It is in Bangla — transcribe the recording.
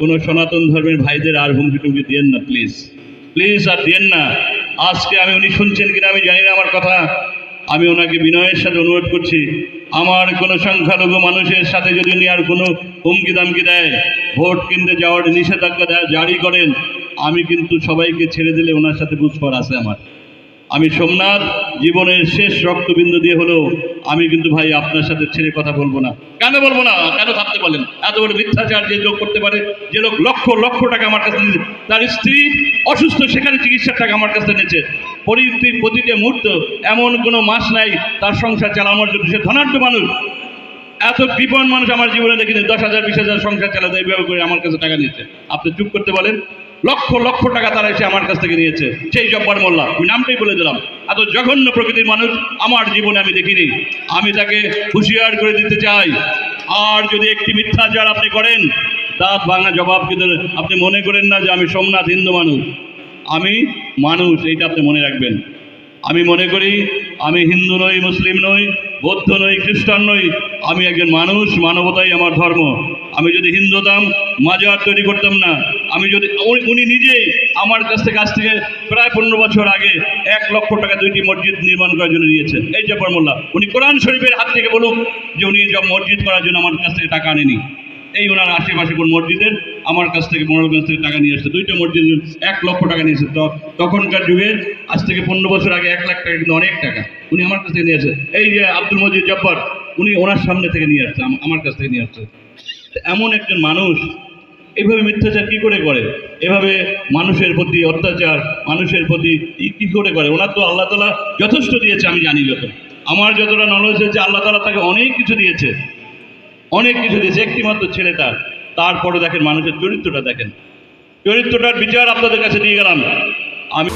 কোনো সনাতন ধর্মের ভাইদের আর হুমকি টুমকি দিয়েন না প্লিজ প্লিজ আর দিয়েন না। আজকে আমি, উনি শুনছেন কিনা আমি জানি না আমার কথা। আমি ওনাকে বিনয়ের সাথে অনুরোধ করছি। আমার কোনো সংখ্যালঘু মানুষের সাথে যদি উনি আর কোনো হুমকি দামকি দেয়, ভোট কিনতে যাওয়ার নিষেধাজ্ঞা জারি করেন, আমি কিন্তু সবাইকে ছেড়ে দিলে ওনার সাথে বুঝপর আছে আমার। আমি সোমনাথ, জীবনের শেষ রক্তবিন্দু দিয়ে হলেও আমি কিন্তু ভাই আপনার সাথে ছেড়ে কথা বলব না। কেন বলব না? কেন ভাবতে বলেন? এত বড় মিথ্যাচার যে লোক করতে পারে, যে লোক লক্ষ লক্ষ টাকা আমার কাছে নিয়েছে, তার স্ত্রী অসুস্থ, সেখানে চিকিৎসার টাকা আমার কাছে নিয়েছে। পরিস্থিতির প্রতিটা মুহূর্ত, এমন কোনো মাস নাই, তার সংসার চালানোর জন্য। সে ধনাঢ্য মানুষ। এত কৃপণ মানুষ আমার জীবনে দেখিনি, দশ হাজার, বিশ হাজার সংসার চালাতে, এইভাবে করে আমার কাছে টাকা নিচ্ছে আপনি চুপ করতে বলেন। লক্ষ লক্ষ টাকা তারা এসে আমার কাছ থেকে নিয়েছে। সেই জব্বার মোল্লা আমি নামটাই বলে দিলাম। এত জঘন্য প্রকৃতির মানুষ আমার জীবনে আমি দেখিনি। আমি তাকে হুঁশিয়ার করে দিতে চাই। আর যদি একটি মিথ্যা মিথ্যাচার আপনি করেন দাঁত ভাঙা জবাব কিন্তু আপনি মনে করেন না যে আমি সোমনাথ হিন্দু মানুষ। আমি মানুষ, এইটা আপনি মনে রাখবেন। আমি মনে করি, আমি হিন্দু নই, মুসলিম নই, বৌদ্ধ নই, খ্রিস্টান নই, আমি একজন মানুষ, মানবতাই আমার ধর্ম। আমি যদি হিন্দু হতাম, মাজার তৈরি করতাম না। আমি যদি উনি- নিজেই আমার কাছ থেকে কাছ থেকে প্রায় পনেরো বছর আগে এক লক্ষ টাকা দুইটি মসজিদ নির্মাণ করার জন্য নিয়েছেন। এই জব্বর মোল্লা উনি কোরআন শরীফের হাত থেকে বলুক যে উনি মসজিদ করার জন্য আমার কাছ থেকে টাকা আনেনি। এই ওনার আশেপাশে কোন মসজিদের? আমার কাছ থেকে মোড়লগঞ্জ থেকে টাকা নিয়ে আসছে। দুইটা মসজিদ এক লক্ষ টাকা নিয়েছে তখনকার যুগে আজ থেকে পনেরো বছর আগে এক লাখ টাকা কিন্তু অনেক টাকা উনি আমার কাছ থেকে নিয়ে আসছে। এই যে আব্দুল মজিদ জব্বর, উনি ওনার সামনে থেকে নিয়ে আসছে আমার কাছ থেকে নিয়ে আসছে। এমন একজন মানুষ এভাবে মিথ্যাচার কী করে করে? এভাবে মানুষের প্রতি অত্যাচার, মানুষের প্রতি কি করে করে? ওনার তো আল্লাহ তালা যথেষ্ট দিয়েছে, আমি জানি যত আমার যতটা নলেজ হয়েছে, আল্লাহ তালা তাকে অনেক কিছু দিয়েছে। অনেক কিছু দিয়েছে একটি মাত্র ছেলে তার। তারপরে দেখেন মানুষের চরিত্রটা দেখেন। চরিত্রটার বিচার আপনাদের কাছে দিয়ে গেলাম। আমি